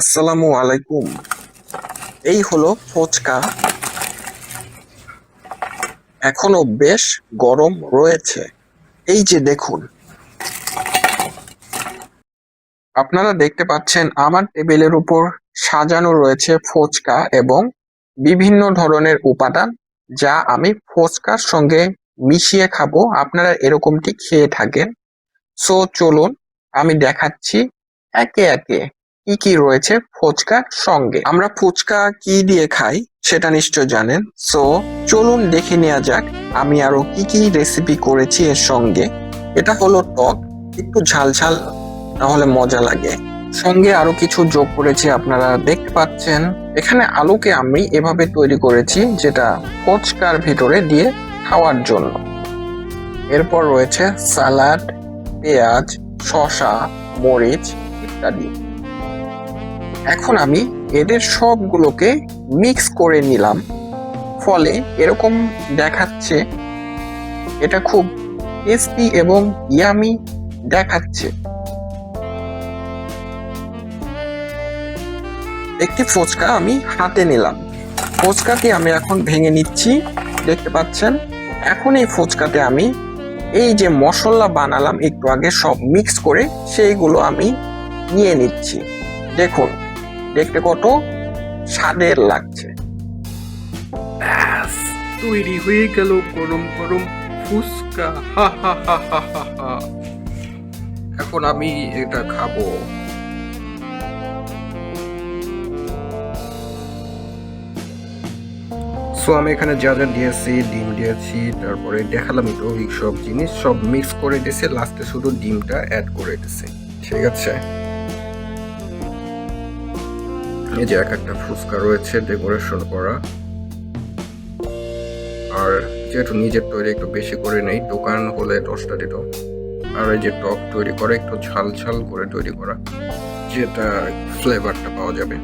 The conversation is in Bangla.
আসসালামু আলাইকুম। এই হলো ফুচকা। এখনও বেশ গরম রয়েছে। এই যে দেখুন। আপনারা দেখতে পাচ্ছেন আমার টেবিলের উপর সাজানো রয়েছে ফুচকা এবং বিভিন্ন ধরনের উপাদান যা আমি ফুচকার সঙ্গে মিশিয়ে খাব। আপনারা এরকমটি খেয়ে থাকেন। সো চলুন, আমি দেখাচ্ছি একে একে। কি কি রয়েছে ফুচকার সঙ্গে? আমরা ফুচকা কি দিয়ে খাই সেটা নিশ্চয় জানেন। সো চলুন দেখে নেওয়া যাক আমি আরও কি কি রেসিপি করেছি এর সঙ্গে। এটা হলো টক, একটু ঝাল ঝাল, তাহলে মজা লাগে। সঙ্গে আরও কিছু যোগ করেছি, আপনারা দেখতে পাচ্ছেন। এখানে আলুকে আমি এভাবে তৈরি করেছি, যেটা ফুচকার ভিতরে দিয়ে খাওয়ার জন্য। এরপর রয়েছে সালাড, পেঁয়াজ, শসা, মরিচ ইত্যাদি। এখন আমি এদের সবগুলোকে মিক্স করে নিলাম। ফলে এরকম দেখাচ্ছে, এটা খুব টেস্টি এবং ইয়ামি দেখাচ্ছে। একটি ফুচকা আমি হাতে নিলাম। ফুচকাকে আমি এখন ভেঙে নিচ্ছি, দেখতে পাচ্ছেন? এখন এই ফুচকাতে আমি এই যে মশলা বানালাম একটু আগে সব মিক্স করে, সেইগুলো আমি নিয়ে নিচ্ছি। দেখুন দেখতে কত স্বাদের লাগছে। তৈরি হয়ে গেল গরম গরম ফুচকা। এখন আমি এটা খাব। সো আমি এখানে যা যা দিয়েছি, ডিম দিয়েছি, তারপরে দেখালামই তো সব জিনিস, সব মিক্স করে দিয়েছে লাস্টে শুধু ডিমটা অ্যাড করে দিয়েছে। ঠিক আছে? এই যে এক একটা ফুচকা রয়েছে ডেকোরেশন করা। আর যেহেতু নিজের তৈরি একটু বেশি করে নেই, দোকান হলে দশটা দিত। আর এই যে টক তৈরি করে, একটু ঝাল ঝাল করে তৈরি করা যেটা ফ্লেভারটা পাওয়া যাবে।